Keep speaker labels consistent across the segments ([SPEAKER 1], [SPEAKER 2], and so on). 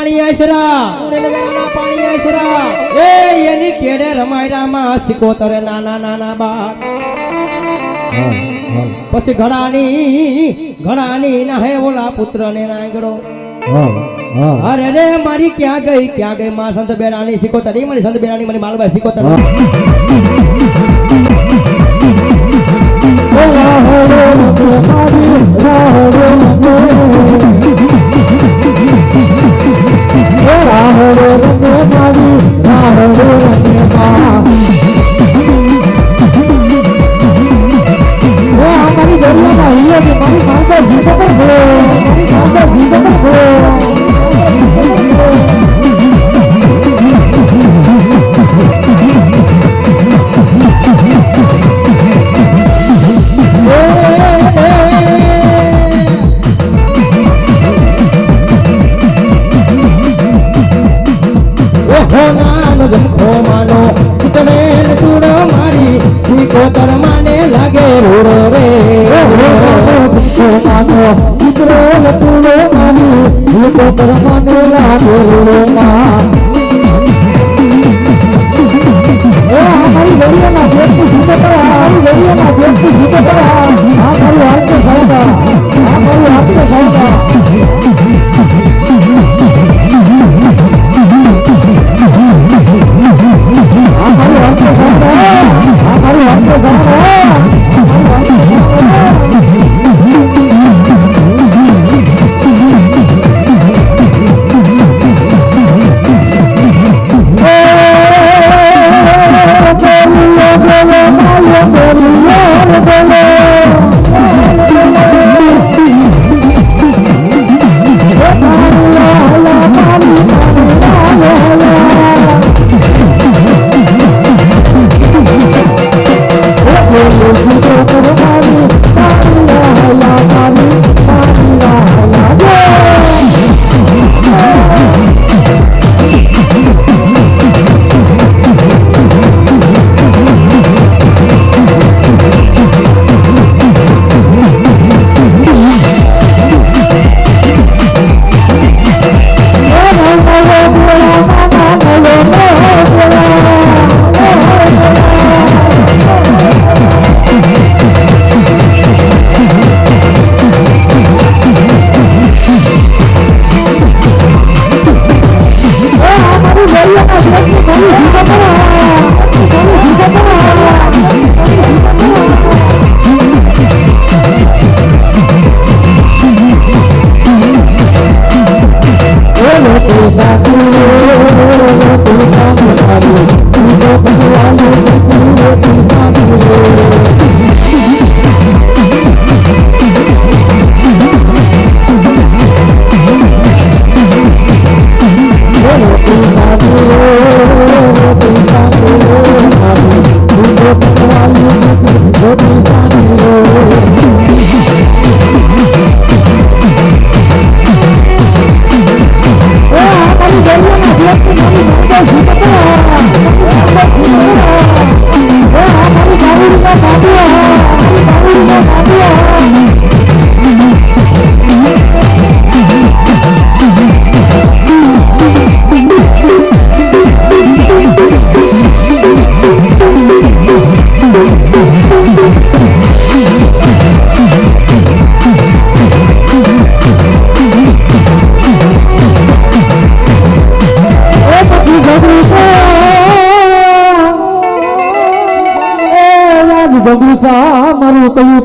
[SPEAKER 1] આશરા પાણી આશરા એ એની કેડે રમાયડામાં સિકોતરે નાના નાના બાળ પછી ઘડાની ઘડાની ના હે ઓલા પુત્ર ને નાગડો અરે રે મારી ક્યાં ગઈ ક્યાં ગઈ? માં સંત બેરાની શીખો એ મારી સંત બેરાની મારી માલબાઈ સિકોતર જમખો માનો ચીતડે ને ચૂડો મારી સિકોતર માને લાગે રૂડો રે
[SPEAKER 2] જગુસા Gracias.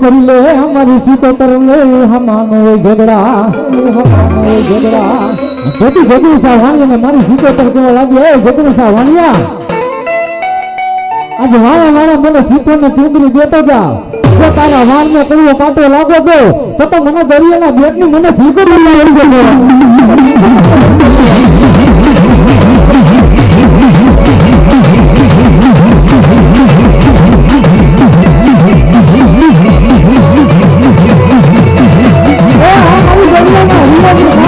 [SPEAKER 2] કરી લે અમારી સીતોતર લે હમાનો ઝઘડા હમાનો ઝઘડા. જતી જતી સાવાણી ને મારી સીતોતર કેવા લાગી, એ જતી વાણિયા? આજે વાળા વાળા મને સીતો ને ચૂંટણી દેતો જા તારા વાળ ને કડવો કાંટો લાગો તો તો મને દરિયાના બેટની મને ઝીકરી લઈ ગયો Thank you.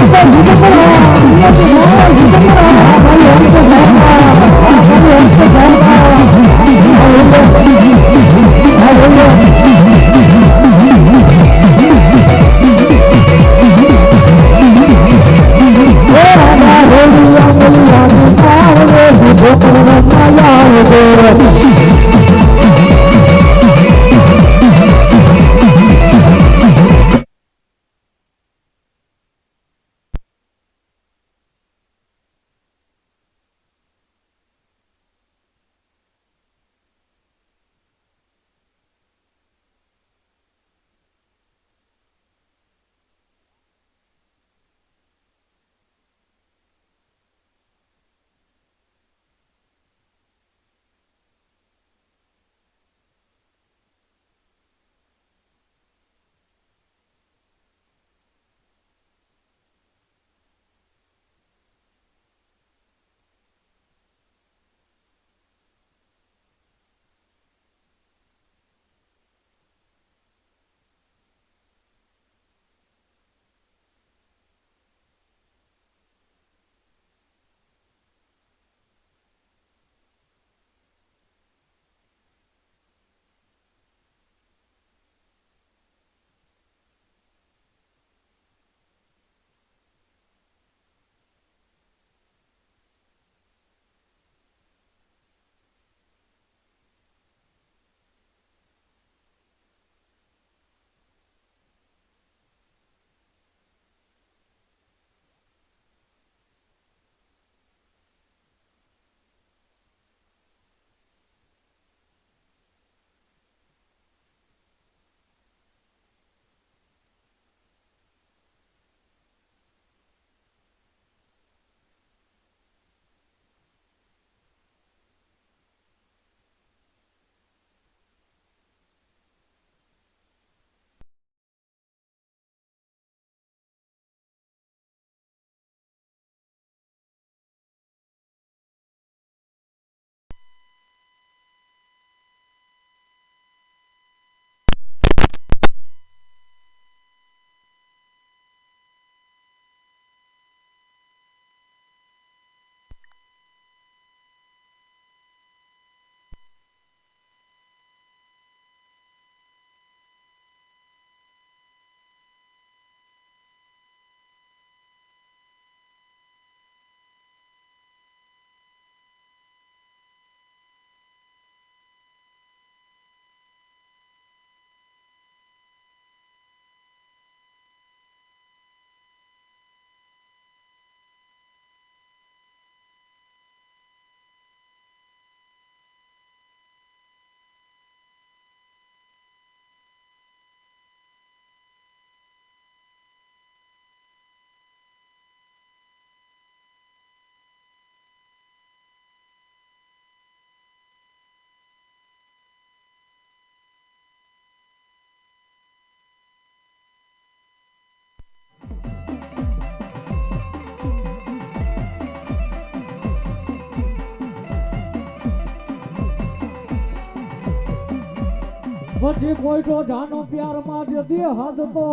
[SPEAKER 2] પછી કોઈ તો જાનો પ્યારમાં જે દે હાથ તો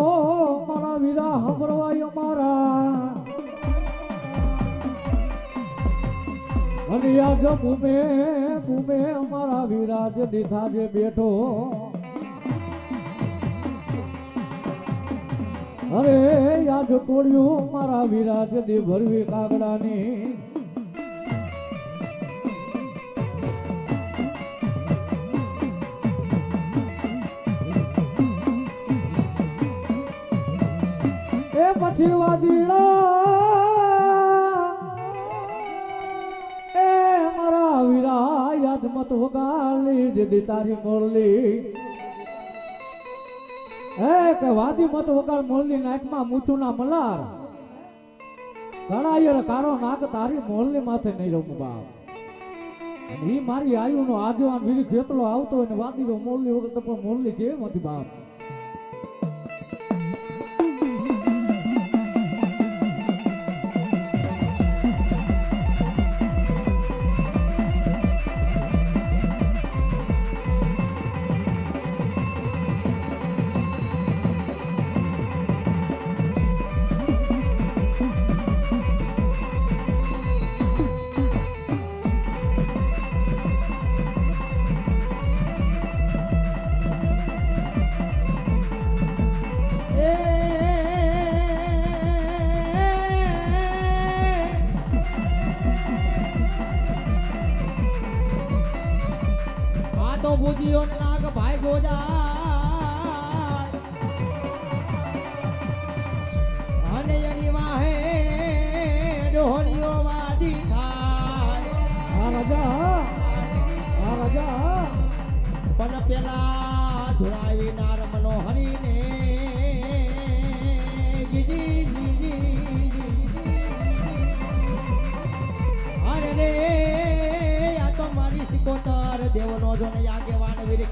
[SPEAKER 2] મારા વીરા હંભરવાય અમારા અને આજ ભૂમે ભૂમે અમારા વીરા જે દીધા જે બેઠો. અરે યાદ કોળિયું મારા વિરાજ જે દી ભરવી કાગડાની. એ પછી વાદીડા એ મત તારી મોરલી. એ કે વાદી મત વગાડ મોરલી નાકમાં મૂછું મલાર. ઘણા કાળો નાક તારી મોરલી માથે નહીં રહું બાપ. અને મારી આયુ નો આગેવાન વીરી ખેતલો આવતો હોય ને વાદી મોરલી વગર મોરલી કેમ હતી બાપ.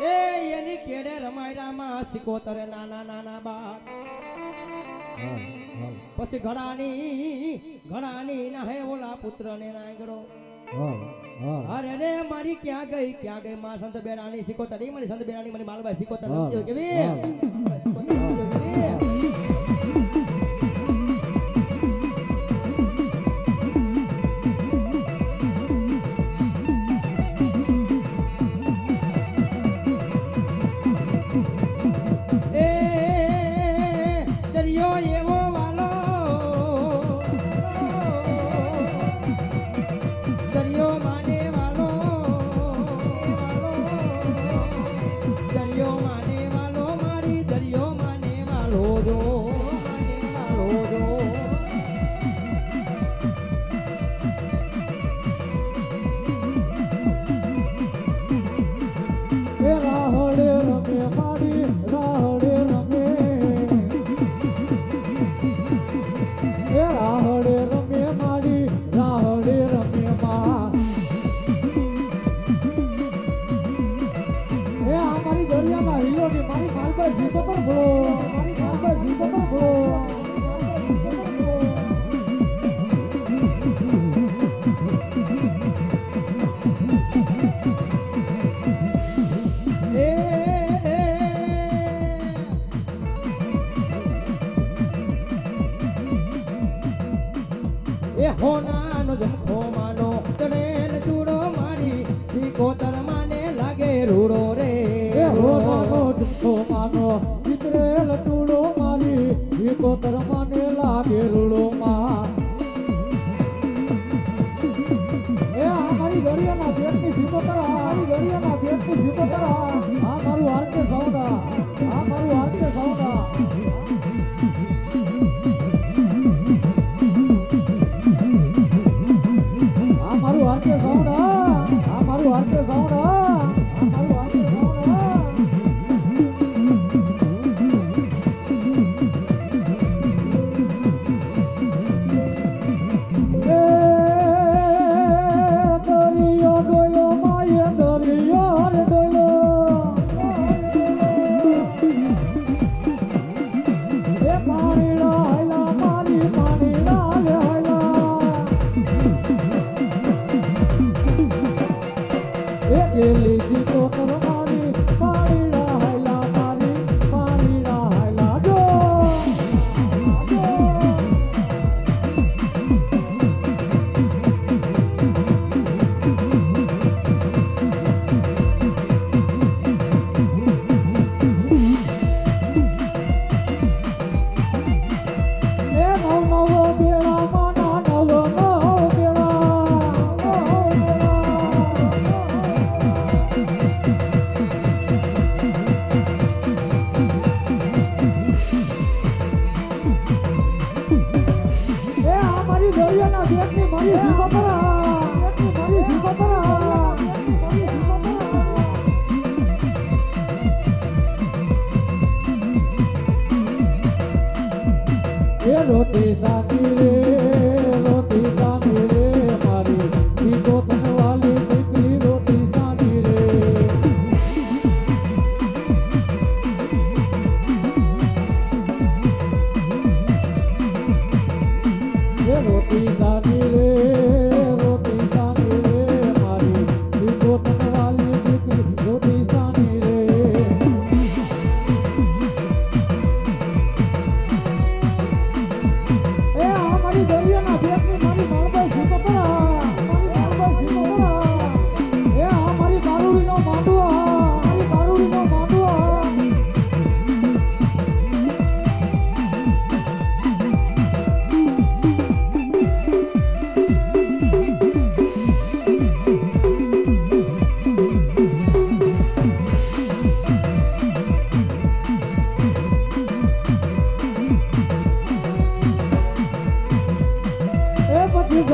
[SPEAKER 2] એ
[SPEAKER 1] એની કેડે રમાયડામાં સિકોતરે નાના નાના બાળ. પછી ઘડાની ઘડાની ના હે ઓલા પુત્ર ને નાગડો. અરે રે મારી ક્યાં ગઈ? ક્યાં ગઈ? માં સંત બેરાની સિકોતર. તરી મારી સંત બેરાની મારી માલબાઈ સિકોતર. કેવી
[SPEAKER 2] Pero te va a